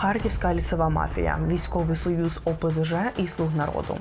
Харківська лісова мафія, військовий союз ОПЗЖ і слуг народу.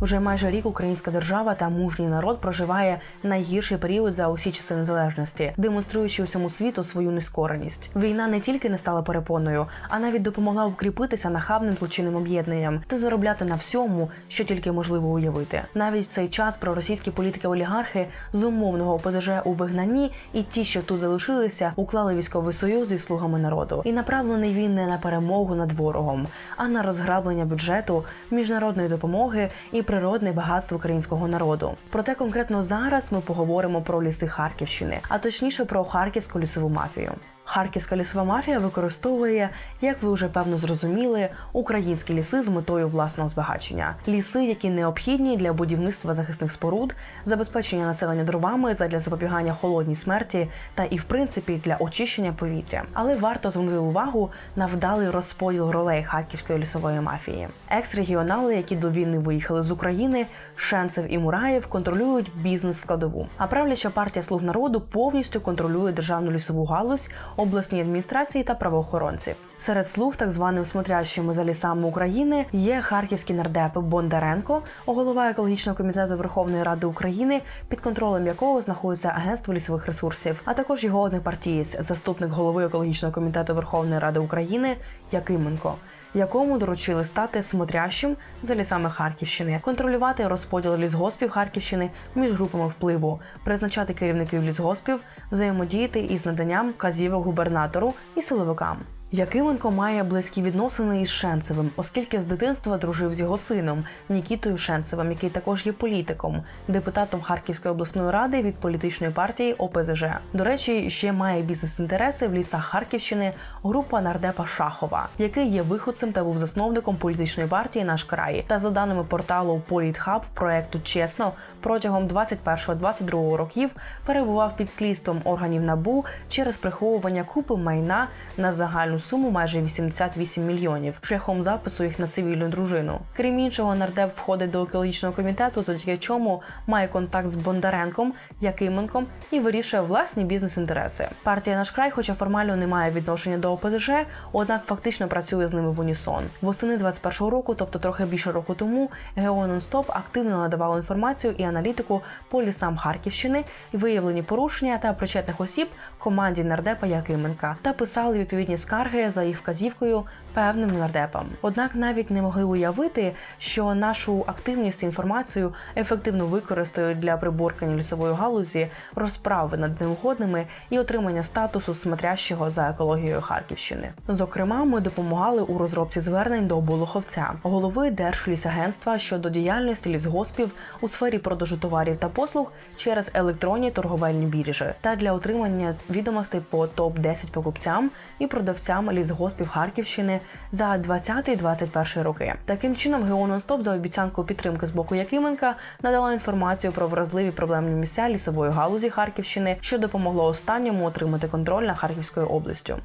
Вже майже рік українська держава та мужній народ проживає найгірший період за усі часи незалежності, демонструючи усьому світу свою нескореність. Війна не тільки не стала перепоною, а навіть допомогла укріпитися нахабним злочинним об'єднанням та заробляти на всьому, що тільки можливо уявити. Навіть в цей час проросійські політики-олігархи з умовного ОПЗЖ у вигнанні і ті, що тут залишилися, уклали військовий союз зі слугами народу. І направлений він не на перемогу над ворогом, а на розграблення бюджету, міжнародної допомоги і природне багатство українського народу. Проте конкретно зараз ми поговоримо про ліси Харківщини, а точніше про харківську лісову мафію. Харківська лісова мафія використовує, як ви вже певно зрозуміли, українські ліси з метою власного збагачення. Ліси, які необхідні для будівництва захисних споруд, забезпечення населення дровами задля запобігання холодній смерті та і в принципі для очищення повітря. Але варто звернути увагу на вдалий розподіл ролей харківської лісової мафії. Екс-регіонали, які до війни виїхали з України, Шенцев і Мураєв контролюють бізнес-складову. А правляча партія слуг народу повністю контролює державну лісову галузь, обласні адміністрації та правоохоронців. Серед слуг, так званим смотрящими за лісами України, є харківський нардеп Бондаренко, голова екологічного комітету Верховної Ради України, під контролем якого знаходиться агентство лісових ресурсів, а також його однопартієць, заступник голови екологічного комітету Верховної Ради України Якименко. Якому доручили стати смотрящим за лісами Харківщини, контролювати розподіл лісгоспів Харківщини між групами впливу, призначати керівників лісгоспів, взаємодіяти із наданням казів губернатору і силовикам. Якименко має близькі відносини із Шенцевим, оскільки з дитинства дружив з його сином Нікітою Шенцевим, який також є політиком, депутатом Харківської обласної ради від політичної партії ОПЗЖ. До речі, ще має бізнес-інтереси в лісах Харківщини група нардепа Шахова, який є виходцем та був засновником політичної партії Наш край. Та за даними порталу Політхаб проекту Чесно протягом 21-22 років перебував під слідством органів набу через приховування купи майна на загальну суму майже 88 мільйонів шляхом запису їх на цивільну дружину. Крім іншого, нардеп входить до екологічного комітету, завдяки чому має контакт з Бондаренком, Якименком і вирішує власні бізнес-інтереси. Партія наш край, хоча формально не має відношення до ОПЗЖ, однак фактично працює з ними в унісон. Восени 21-го року, тобто трохи більше року тому, ГО «Нонстоп» активно надавало інформацію і аналітику по лісам Харківщини, виявлені порушення та причетних осіб команді нардепа Якименка та писали відповідні скарги за їх вказівкою певним нардепам. Однак навіть не могли уявити, що нашу активність інформацію ефективно використають для приборкання лісової галузі, розправи над неугодними і отримання статусу смотрящого за екологією Харківщини. Зокрема, ми допомагали у розробці звернень до Болоховця, голови Держлісагентства щодо діяльності лісгоспів у сфері продажу товарів та послуг через електронні торговельні біржі та для отримання відомостей по топ 10 покупцям і продавцям лісгоспів Харківщини за 20-21 роки. Таким чином, ГО «Нонстоп» за обіцянку підтримки з боку Якименка надала інформацію про вразливі проблемні місця лісової галузі Харківщини, що допомогло останньому отримати контроль над Харківською областю.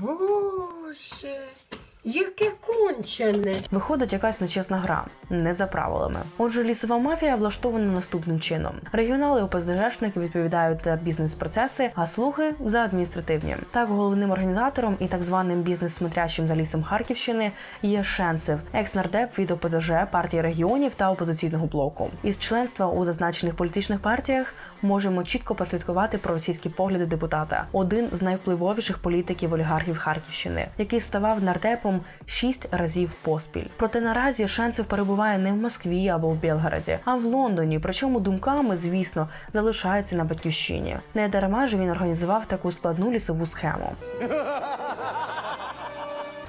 Боже, яке кончене. Виходить якась нечесна гра, не за правилами. Отже, лісова мафія влаштована наступним чином: регіонали ОПЗЖшники відповідають за бізнес-процеси, а слуги за адміністративні. Так, головним організатором і так званим бізнес-смотрящим за лісом Харківщини є Шенцев, екс-нардеп від ОПЗЖ, партії регіонів та опозиційного блоку. Із членства у зазначених політичних партіях можемо чітко прослідкувати про російські погляди депутата, один з найвпливовіших політиків олігархів Харківщини, який ставав нардепом шість разів поспіль. Проте наразі Шенцев перебуває не в Москві або в Білгороді, а в Лондоні. Причому думками, звісно, залишається на батьківщині. Не дарма ж він організував таку складну лісову схему.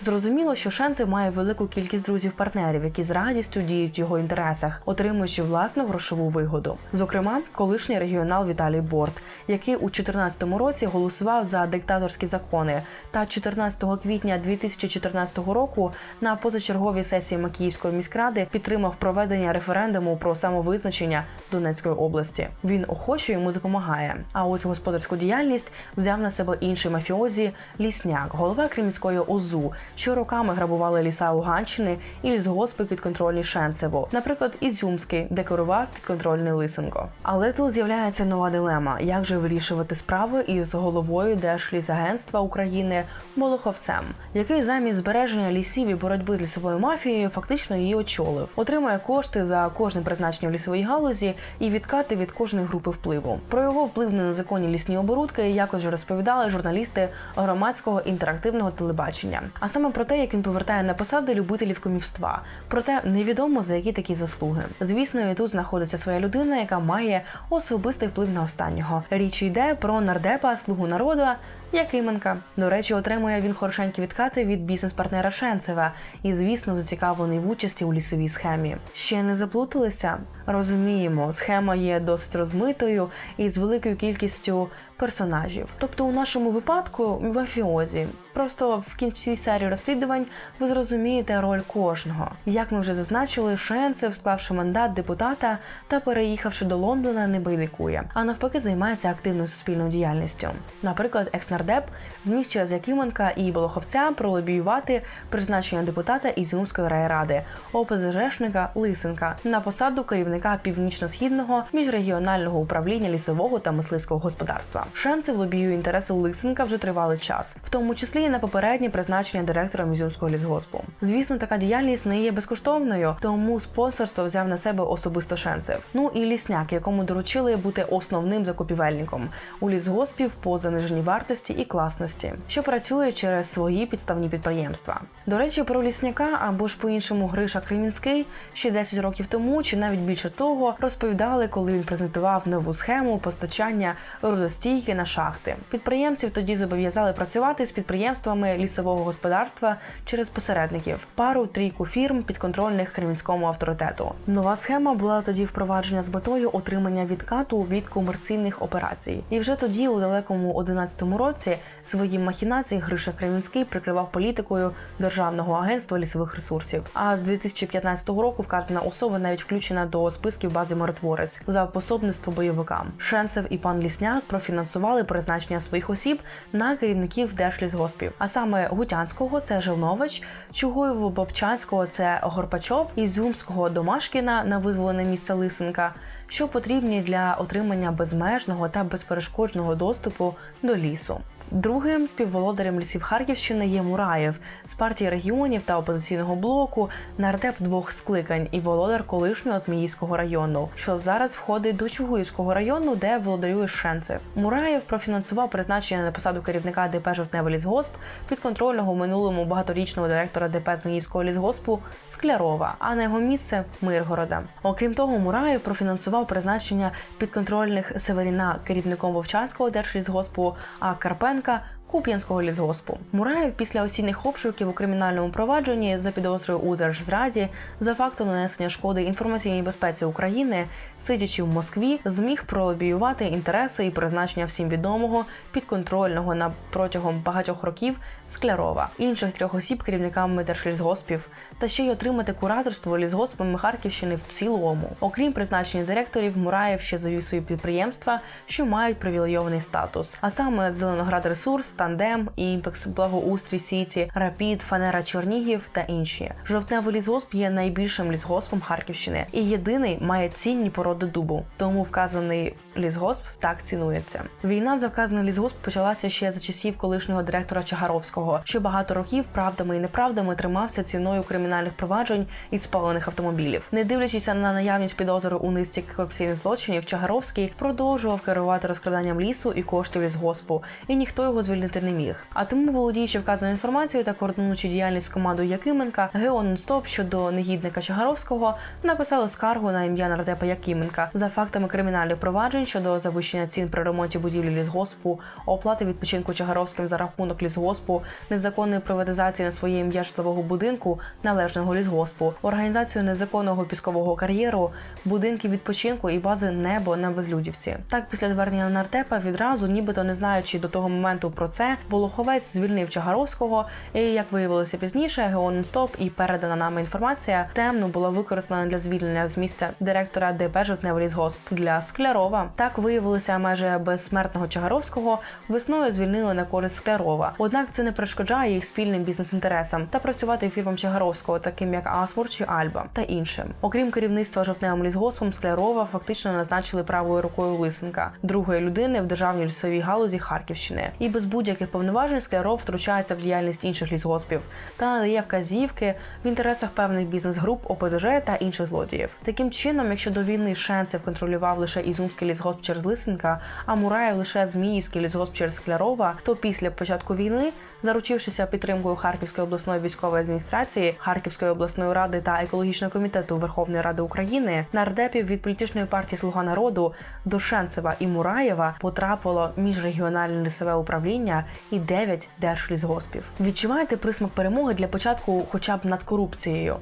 Зрозуміло, що Шенцев має велику кількість друзів-партнерів, які з радістю діють в його інтересах, отримуючи власну грошову вигоду. Зокрема, колишній регіонал Віталій Борт, який у 2014 році голосував за диктаторські закони, та 14 квітня 2014 року на позачерговій сесії Макіївської міськради підтримав проведення референдуму про самовизначення Донецької області. Він охоче йому допомагає. А ось господарську діяльність взяв на себе інший мафіозі Лісняк, голова Кремінської ОЗУ, що роками грабували ліса Луганщини і лісгоспи підконтрольні Шенцеву, наприклад, Ізюмський, де керував підконтрольний Лисенко. Але тут з'являється нова дилема: як же вирішувати справи із головою Держлісагентства України Болоховцем, який замість збереження лісів і боротьби з лісовою мафією фактично її очолив, отримує кошти за кожне призначення в лісовій галузі і відкати від кожної групи впливу. Про його вплив на незаконні лісні оборудки якось розповідали журналісти громадського інтерактивного телебачення. А саме про те, як він повертає на посади любителів комівства. Проте невідомо за які такі заслуги. Звісно, і тут знаходиться своя людина, яка має особистий вплив на останнього. Річ йде про нардепа слугу народу. Якименка. До речі, отримує він хорошенькі відкати від бізнес-партнера Шенцева і, звісно, зацікавлений в участі у лісовій схемі. Ще не заплуталися? Розуміємо, схема є досить розмитою і з великою кількістю персонажів. Тобто, у нашому випадку мафіозі. Просто в кінці серії розслідувань ви зрозумієте роль кожного. Як ми вже зазначили, Шенцев, склавши мандат депутата та переїхавши до Лондона, не байдикує, а навпаки, займається активною суспільною діяльністю. Наприклад, екснардеп зміг через Якименка і Болоховця пролобіювати призначення депутата Ізюмської райради ОПЗЖшника Лисенка на посаду керівника північно-східного міжрегіонального управління лісового та мисливського господарства. Шенцев лобіює інтереси Лисенка вже тривалий час, в тому числі і на попереднє призначення директора Ізюмського лісгоспу. Звісно, така діяльність не є безкоштовною, тому спонсорство взяв на себе особисто Шенцев. Ну і лісняк, якому доручили бути основним закупівельником у лісгоспів по заниженій вартості і класності, що працює через свої підставні підприємства. До речі, про лісняка або ж по-іншому Гриша Кремінський ще 10 років тому, чи навіть більше того, розповідали, коли він презентував нову схему постачання рудостійки на шахти. Підприємців тоді зобов'язали працювати з підприємствами лісового господарства через посередників, пару трійку фірм підконтрольних кремінському авторитету. Нова схема була тоді впроваджена з метою отримання відкату від комерційних операцій. І вже тоді, у далекому 11-му році, свої махінації Гриша Кремінський прикривав політикою Державного агентства лісових ресурсів. А з 2015 року вказана особа навіть включена до списків бази миротворець за пособництво бойовикам. Шенцев і пан Лісняк профінансували призначення своїх осіб на керівників держлісгоспів, а саме Гутянського це Жилнович, Чугуєво Бобчанського це Горпачов, Ізюмського Домашкіна на визволене місце Лисенка. Що потрібні для отримання безмежного та безперешкодного доступу до лісу. Другим співволодарем лісів Харківщини є Мураєв з партії регіонів та опозиційного блоку, нардеп двох скликань і володар колишнього Зміївського району, що зараз входить до Чугуївського району, де володарює Шенцев. Мураєв профінансував призначення на посаду керівника ДП «Жовтневий лісгосп підконтрольного минулому багаторічного директора ДП Зміївського лісгоспу Склярова, а на його місце Миргорода. Окрім того, Мураєв профінансував призначення підконтрольних Северіна керівником Вовчанського держлісгоспу, а Карпенка Куп'янського лісгоспу. Мураєв після осінних обшуків у кримінальному провадженні за підозрою у держзраді за фактом нанесення шкоди інформаційній безпеці України, сидячи в Москві, зміг пролобіювати інтереси і призначення всім відомого підконтрольного на протягом багатьох років Склярова, інших трьох осіб керівниками держлісгоспів, та ще й отримати кураторство лісгоспами Харківщини в цілому. Окрім призначення директорів, Мураєв ще завів свої підприємства, що мають привілейований статус, а саме Зеленоград Ресурс, Тандем, Імпекс, Благоустрій Сіті, Рапід, Фанера Чернігів та інші. Жовтневий лісгосп є найбільшим лісгоспом Харківщини і єдиний має цінні породи дубу. Тому вказаний лісгосп так цінується. Війна за вказаний лісгосп почалася ще за часів колишнього директора Чагаровського, що багато років правдами і неправдами тримався ціною кримінальних проваджень і спалених автомобілів. Не дивлячись на наявність підозри у низці корупційних злочинів, Чагаровський продовжував керувати розкраданням лісу і коштів лісгоспу, і ніхто його звільнити не міг. А тому, володіючи вказаною інформацією та координуючи діяльність командою Якименка, ГЕО «Нонстоп» щодо негідника Чагаровського написали скаргу на ім'я нардепа Якименка за фактами кримінальних проваджень щодо завищення цін при ремонті будівлі лісгоспу, оплати відпочинку Чагаровським за рахунок лісгоспу, незаконної приватизації на своє ім'я житлового будинку належного лісгоспу, організацію незаконного піскового кар'єру, будинків відпочинку і бази небо на безлюдівці. Так, після звернення нардепа відразу, нібито не знаючи до того моменту про це, Болоховець звільнив Чагаровського, і як виявилося пізніше, Геон Стоп і передана нами інформація темно була використана для звільнення з місця директора ДП «Жовтневлісгосп» для Склярова. Так виявилося майже безсмертного Чагаровського весною звільнили на користь Склярова. Однак це не перешкоджає їх спільним бізнес-інтересам та працювати фірмам Чагаровського, таким як Асмур чи Альба та іншим. Окрім керівництва жовтневим лісгоспом, Склярова фактично назначили правою рукою Лисенка, другої людини в державній лісовій галузі Харківщини. І без будь-яких повноважень Скляров втручається в діяльність інших лісгоспів та надає вказівки в інтересах певних бізнес-груп ОПЗЖ та інших злодіїв. Таким чином, якщо до війни Шенцев контролював лише Ізумський лісгосп через Лисенка, а Мураєв лише Зміївський лісгосп через Склярова, то після початку війни, заручившися підтримкою Харківської обласної військової адміністрації, Харківської обласної ради та екологічного комітету Верховної Ради України, нардепів від політичної партії Слуга народу до Шенцева і Мураєва потрапило міжрегіональне лісове управління і 9 держлісгоспів. Відчуваєте присмак перемоги для початку, хоча б над корупцією.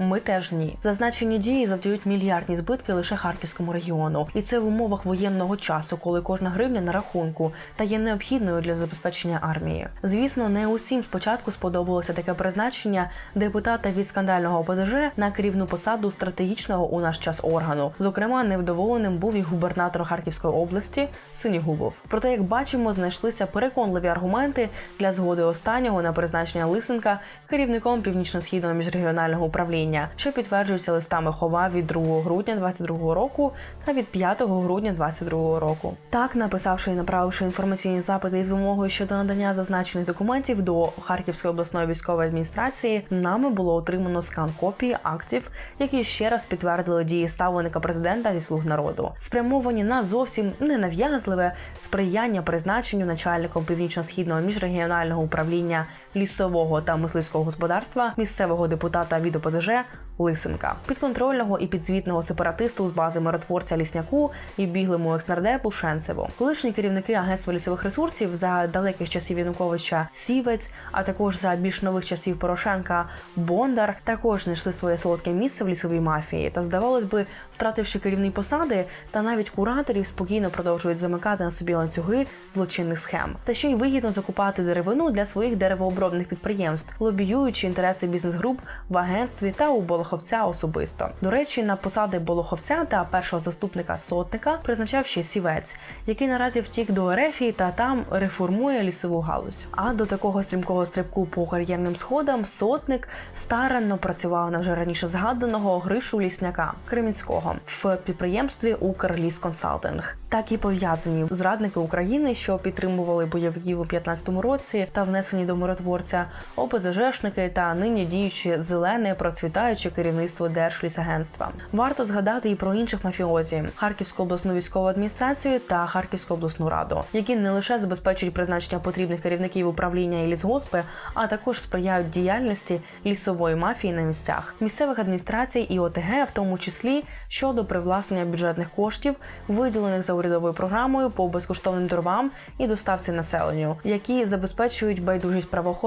Ми теж ні. Зазначені дії завдають мільярдні збитки лише харківському регіону, і це в умовах воєнного часу, коли кожна гривня на рахунку та є необхідною для забезпечення армії. Звісно, не усім спочатку сподобалося таке призначення депутата від скандального ОПЗЖ на керівну посаду стратегічного у наш час органу. Зокрема, невдоволеним був і губернатор Харківської області Синігубов. Проте, як бачимо, знайшлися переконливі аргументи для згоди останнього на призначення Лисенка керівником північно-східного міжрегіонального управління, що підтверджується листами Хова від 2 грудня 22 року та від 5 грудня 22 року. Так, написавши і направивши інформаційні запити із вимогою щодо надання зазначених документів до Харківської обласної військової адміністрації, нами було отримано скан копії актів, які ще раз підтвердили дії ставленика президента зі слуг народу, спрямовані на зовсім ненав'язливе сприяння призначенню начальником північно-східного міжрегіонального управління лісового та мисливського господарства місцевого депутата від ОПЗЖ Лисенка, підконтрольного і підзвітного сепаратисту з бази миротворця лісняку і біглому екснардепу Шенцеву. Колишні керівники агентства лісових ресурсів за далеких часів Януковича Сівець, а також за більш нових часів Порошенка Бондар, також знайшли своє солодке місце в лісовій мафії. Та здавалось би, втративши керівні посади, та навіть кураторів спокійно продовжують замикати на собі ланцюги злочинних схем, та ще й вигідно закупати деревину для своїх деревообробних підприємств, лобіюючи інтереси бізнес-груп в агентстві та у Болоховця особисто. До речі, на посади Болоховця та першого заступника сотника призначав ще сівець, який наразі втік до Ерефії та там реформує лісову галузь. А до такого стрімкого стрибку по кар'єрним сходам сотник старанно працював на вже раніше згаданого Гришу Лісняка Кремінського в підприємстві Укрлісконсалтинг. Так і пов'язані зрадники України, що підтримували бойовиків у 15-му році та внесені до миротворця, ОПЗЖшники та нині діючі зелене процвітаюче керівництво Держлісагентства. Варто згадати і про інших мафіозі Харківську обласну військову адміністрацію та Харківську обласну раду, які не лише забезпечують призначення потрібних керівників управління і лісгоспи, а також сприяють діяльності лісової мафії на місцях, місцевих адміністрацій і ОТГ, в тому числі щодо привласнення бюджетних коштів, виділених за урядовою програмою по безкоштовним дровам і доставці населенню, які забезпечують байдужість правоохоронців.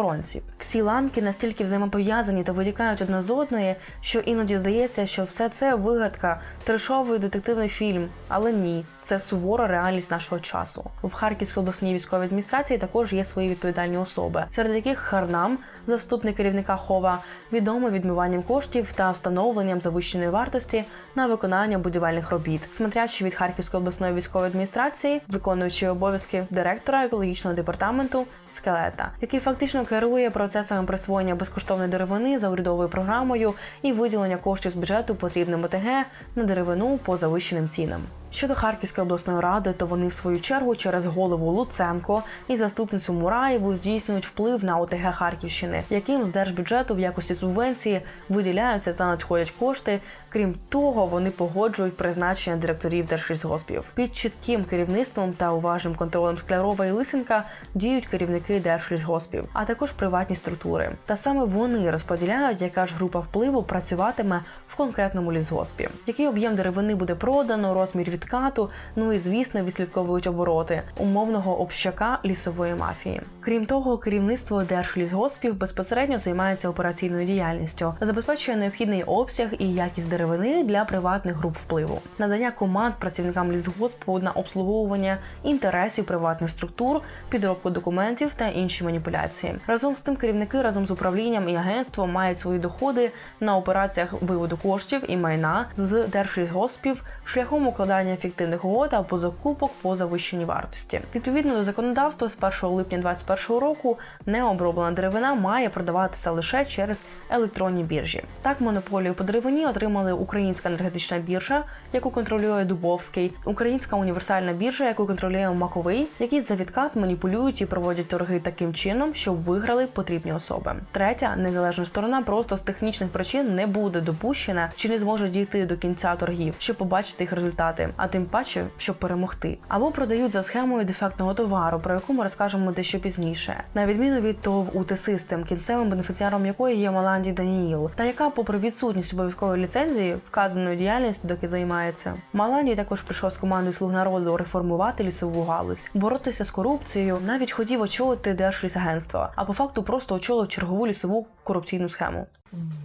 Всі ланки настільки взаємопов'язані та витікають одна з одної, що іноді здається, що все це вигадка, трешовий детективний фільм. Але ні, це сувора реальність нашого часу. В Харківській обласній військовій адміністрації також є свої відповідальні особи, серед яких Харнам, заступник керівника Хова, відомий відмиванням коштів та встановленням завищеної вартості на виконання будівельних робіт, смотрящий від Харківської обласної військової адміністрації, виконуючи обов'язки директора екологічного департаменту скелета, який фактично керує процесами присвоєння безкоштовної деревини за урядовою програмою і виділення коштів з бюджету потрібним ОТГ на деревину по завищеним цінам. Щодо Харківської обласної ради, то вони в свою чергу через голову Луценко і заступницю Мураєву здійснюють вплив на ОТГ Харківщини, яким з держбюджету в якості субвенції виділяються та надходять кошти. Крім того, вони погоджують призначення директорів держлісгоспів. Під чітким керівництвом та уважним контролем Склярова і Лисенка діють керівники держлісгоспів, а також приватні структури. Та саме вони розподіляють, яка ж група впливу працюватиме в конкретному лісгоспі, який об'єм деревини буде продано, розмір відкату. Ну і звісно, відслідковують обороти умовного общака лісової мафії. Крім того, керівництво держлісгоспів безпосередньо займається операційною діяльністю, забезпечує необхідний обсяг і якість деревини для приватних груп впливу, надання команд працівникам лісгоспу на обслуговування інтересів приватних структур, підробку документів та інші маніпуляції. Разом з тим, керівники разом з управлінням і агентством мають свої доходи на операціях виводу коштів і майна з держлісгоспів шляхом укладання фіктивних угод або закупок по завищеній вартості. Відповідно до законодавства, з 1 липня 2021 року необроблена деревина має продаватися лише через електронні біржі. Так, монополію по деревині отримали Українська енергетична біржа, яку контролює Дубовський, Українська універсальна біржа, яку контролює Маковий, які за відкат маніпулюють і проводять торги таким чином, щоб виграли потрібні особи. Третя незалежна сторона просто з технічних причин не буде допущена чи не зможе дійти до кінця торгів, щоб побачити їх результати, а тим паче, щоб перемогти, або продають за схемою дефектного товару, про яку ми розкажемо дещо пізніше, на відміну від ТОВ УТ Систем, кінцевим бенефіціаром якої є Маланді Даніїл, та яка, попри відсутність обов'язкової ліцензії, вказаною діяльністю доки займається. Маланді також прийшов з командою слуг народу реформувати лісову галузь, боротися з корупцією, навіть хотів очолити Держлісагентство, а по факту просто очолив чергову лісову корупційну схему.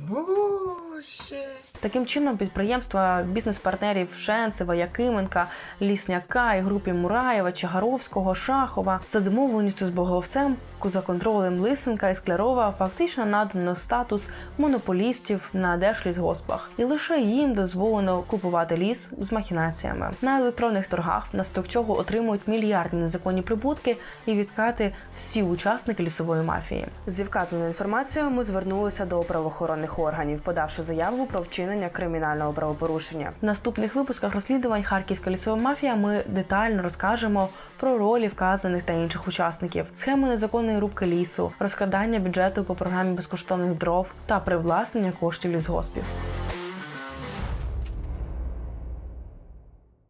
Боже. Таким чином, підприємства бізнес-партнерів Шенцева, Якименка, Лісняка і групі Мураєва, Чагаровського, Шахова за домовленістю з Боговцем за контролем Лисенка і Склярова фактично надано статус монополістів на держлісгоспах, і лише їм дозволено купувати ліс з махінаціями на електронних торгах, внаслідок чого отримують мільярдні незаконні прибутки і відкати всі учасники лісової мафії. Зі вказаною інформацією ми звернулися до правоохоронних органів, подавши заяву про вчинення кримінального правопорушення. В наступних випусках розслідувань Харківська лісова мафія ми детально розкажемо про ролі вказаних та інших учасників, схеми незаконної рубки лісу, розкрадання бюджету по програмі безкоштовних дров та привласнення коштів лісгоспів.